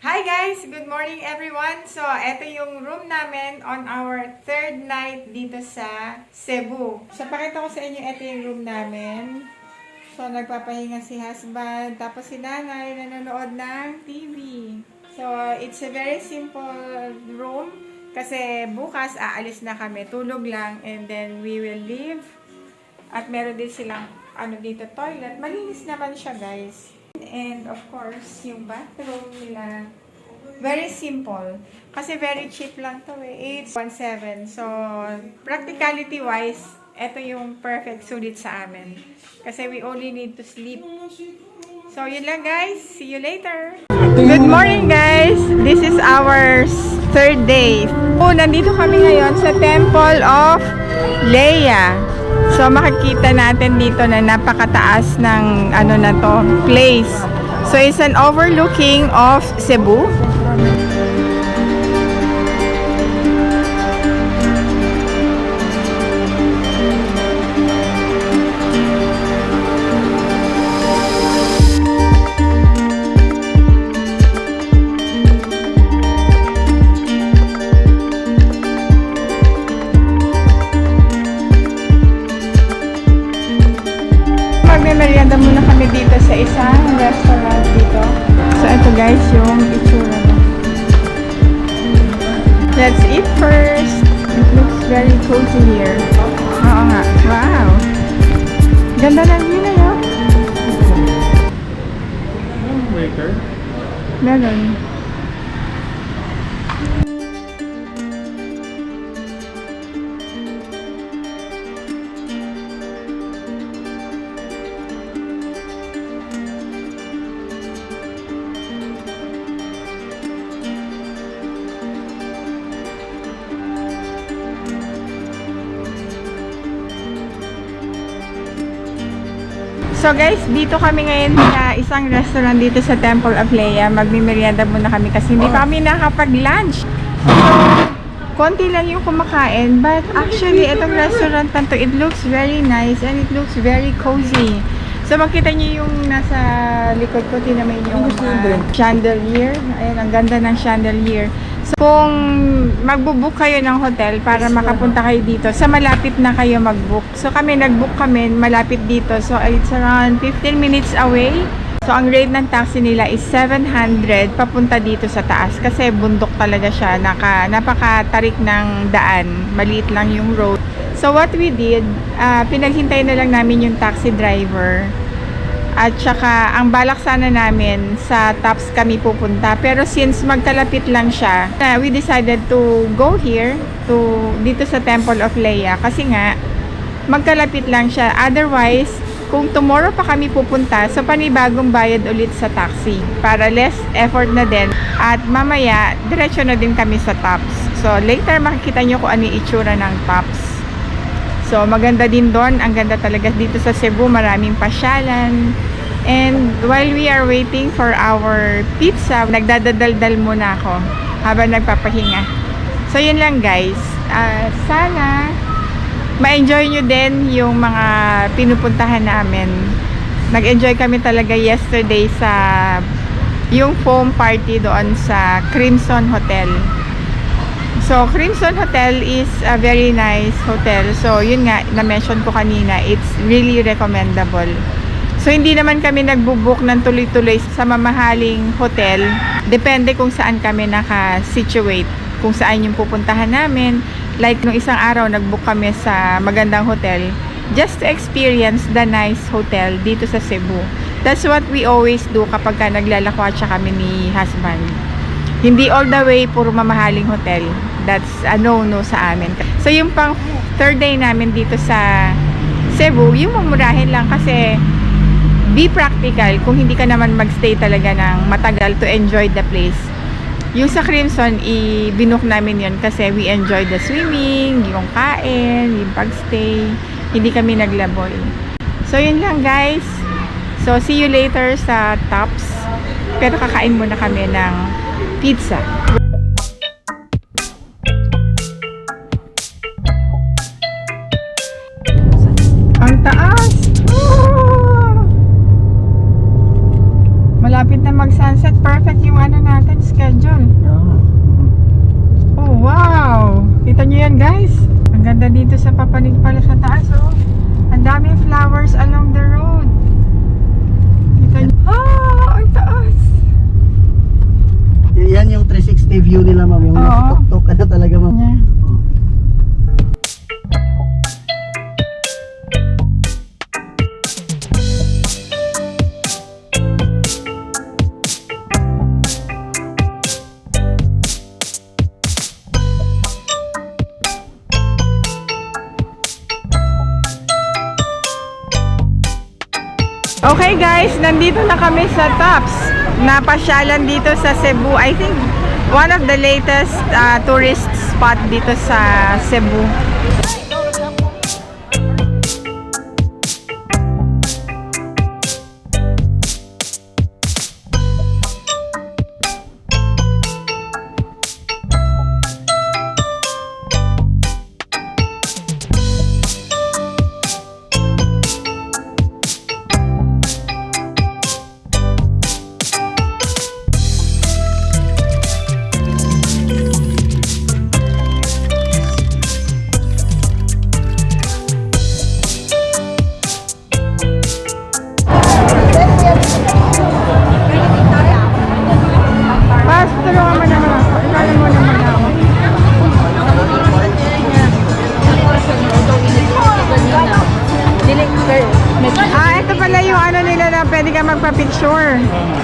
Hi guys! Good morning everyone! So, ito yung room namin on our third night dito sa Cebu. So, pakita ko sa inyo, ito yung room namin. So, nagpapahinga si husband, tapos si nanay nanonood ng TV. So, it's a very simple room kasi bukas aalis na kami, tulog lang, and then we will leave. At meron din silang ano dito, toilet. Malinis naman siya, guys. And of course, yung bathroom nila, very simple. Kasi very cheap lang to eh. It's 1.7. So, practicality wise, ito yung perfect sulit sa amin. Kasi we only need to sleep. So, yun lang guys. See you later. Good morning guys. This is our third day. Oh, nandito kami ngayon sa Temple of Leia. So, makikita natin dito na napakataas ng ano na to, place. So, it's an overlooking of Cebu. Ganda ng view na yun. Waiter? Meron. So guys, dito kami ngayon sa isang restaurant dito sa Temple of Leia. Magmimerienda muna kami kasi hindi pa kami nakapag-lunch. So, konti lang yung kumakain. But actually, itong restaurant na to, it looks very nice and it looks very cozy. So, makita niyo yung nasa likod ko, tinamin yung uh, chandelier. Ayan, ang ganda ng chandelier. So, kung magbubook kayo ng hotel para makapunta kayo dito, sa malapit na kayo magbook. So, kami nagbook kami malapit dito. So, it's around 15 minutes away. So, ang rate ng taxi nila is 700 papunta dito sa taas kasi bundok talaga siya. Naka, napakatarik ng daan. Maliit lang yung road. So, what we did, ah, pinaghintay na lang namin yung taxi driver. At saka, ang balak sana namin sa Tops kami pupunta. Pero since magkalapit lang siya, we decided to go here, to dito sa Temple of Leia. Kasi nga, magkalapit lang siya. Otherwise, kung tomorrow pa kami pupunta, so panibagong bayad ulit sa taxi. Para less effort na din. At mamaya, diretso na din kami sa Tops. So, later makikita nyo kung ano yung itsura ng Tops. So, maganda din doon. Ang ganda talaga dito sa Cebu. Maraming pasyalan. And while we are waiting for our pizza, nagdadadaldal muna ako habang nagpapahinga. So, yun lang guys. Ah, sana ma-enjoy nyo din yung mga pinupuntahan namin. Nag-enjoy kami talaga yesterday sa yung foam party doon sa Crimson Hotel. So, Crimson Hotel is a very nice hotel. So, yun nga, na-mention ko kanina, it's really recommendable. So, hindi naman kami nagbubook ng tuloy-tuloy sa mamahaling hotel. Depende kung saan kami naka-situate. Kung saan yung pupuntahan namin. Like, nung isang araw, nagbook kami sa magandang hotel just to experience the nice hotel dito sa Cebu. That's what we always do kapag ka naglalakwatsa kami ni husband. Hindi all the way puro mamahaling hotel. That's a no-no sa amin. So yung pang third day namin dito sa Cebu, yung mamurahin lang kasi be practical kung hindi ka naman magstay talaga ng matagal to enjoy the place. Yung sa Crimson, i-binook namin yon kasi we enjoy the swimming, yung kain, yung pagstay. Hindi kami naglaboy. So yun lang guys. So see you later sa Tops. Pero kakain muna kami ng pizza. Ang taas! mag-sunset, perfect yung ano natin, schedule. Yeah. Oh, wow! Kita nyo yan, guys? Ang ganda dito sa papanig pala sa taas, oh. Ang daming flowers along the road. Kita nyo. Oh, ang taas! Yan yung 360 view nila, ma'am. Yung Oo. Guys, nandito na kami sa Tops. Napasyalan dito sa Cebu. I think one of the latest uh, tourist spot dito sa Cebu. sure.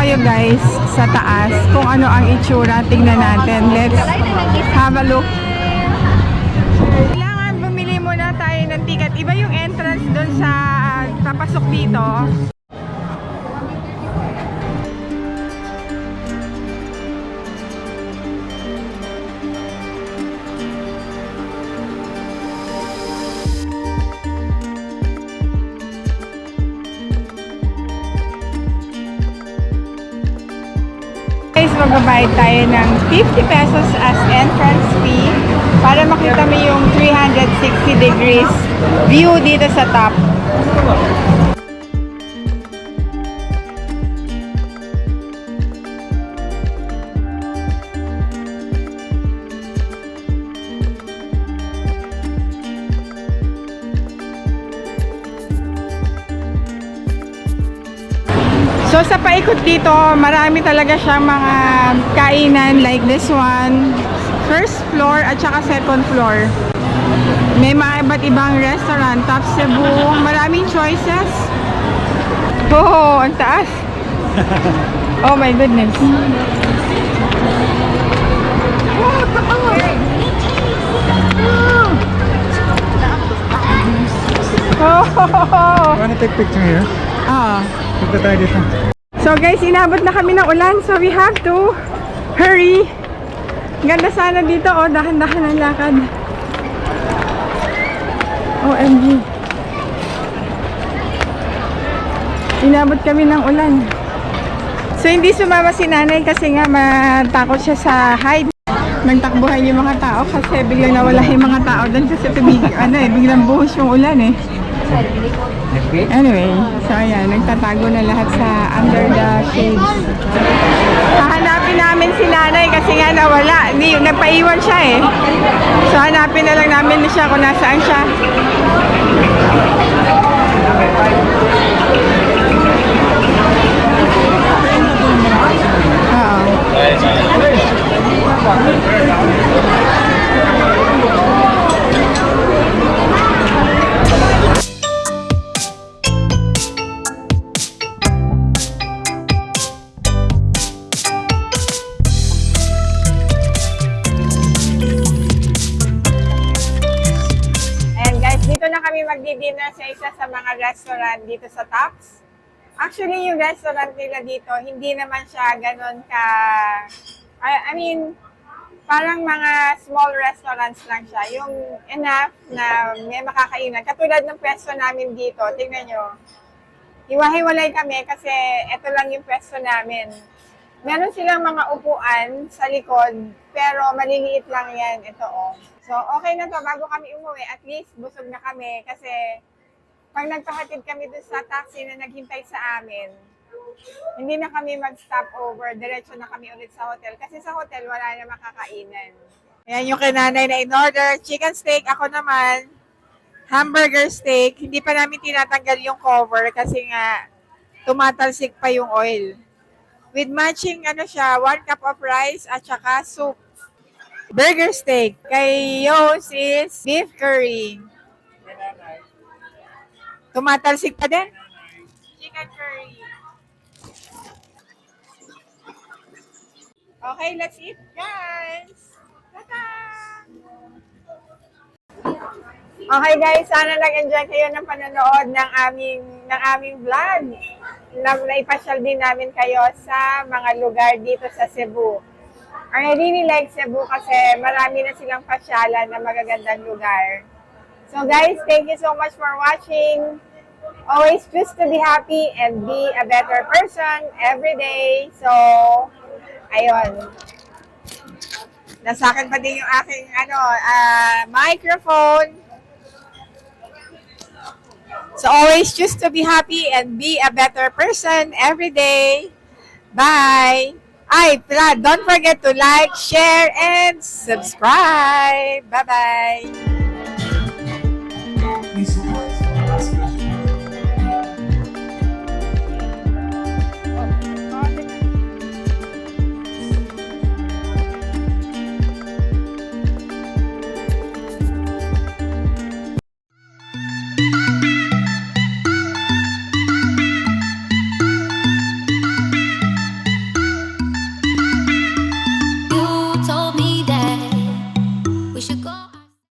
Kayo guys sa taas kung ano ang itsura. Tingnan natin. Let's have a look. Kailangan bumili muna tayo ng ticket. Iba yung entrance doon sa ah, papasok dito. Magbabayad tayo ng 50 pesos as entrance fee para makita mo yung 360 degrees view dito sa top. Sa paikot dito, marami talaga siyang mga kainan like this one. First floor at saka second floor. May mga iba't ibang restaurant, Top Cebu, maraming choices. Oh, ang taas. Oh my goodness. Oh, Wanna take picture here? ah. Punta tayo dito. So guys, inabot na kami ng ulan so we have to hurry. Ganda sana dito oh, dahan-dahan ang lakad. OMG. Inabot kami ng ulan. So hindi sumama si nanay kasi nga matakot siya sa height. Nagtakbuhan yung mga tao kasi biglang nawala yung mga tao doon kasi tubig, ano eh, biglang buhos yung ulan eh. Anyway, so ayan, nagtatago na lahat sa under the shades. Hahanapin namin si nanay kasi nga nawala. Hindi, nagpaiwan siya eh. So hanapin na lang namin siya kung nasaan siya. Sa mga restaurant dito sa Tops. Actually, yung restaurant nila dito, hindi naman siya ganun ka... I, I mean, parang mga small restaurants lang siya. Yung enough na may makakainan. Katulad ng pwesto namin dito, tingnan nyo. Hiwa-hiwalay kami kasi ito lang yung pwesto namin. Meron silang mga upuan sa likod, pero maliliit lang yan. Ito, oh. So, okay na to. Bago kami umuwi, at least busog na kami kasi pag nagpahatid kami dun sa taxi na naghintay sa amin, hindi na kami mag-stop over. Diretso na kami ulit sa hotel. Kasi sa hotel, wala na makakainan. Ayan yung kinanay na in-order. Chicken steak. Ako naman, hamburger steak. Hindi pa namin tinatanggal yung cover kasi nga tumatalsik pa yung oil. With matching, ano siya, one cup of rice at saka soup. Burger steak. Kay Yos is beef curry. Tumatalsik pa din? Chicken curry. Okay, let's eat, guys. Tata! Okay guys, sana nag-enjoy kayo ng panonood ng aming ng aming vlog. Na naipasyal din namin kayo sa mga lugar dito sa Cebu. I really like Cebu kasi marami na silang pasyalan na magagandang lugar. So guys, thank you so much for watching. Always choose to be happy and be a better person every day. So, ayun. Nasa akin pa din yung aking ano, ah, microphone. So always choose to be happy and be a better person every day. Bye! Ay, don't forget to like, share, and subscribe. Bye-bye!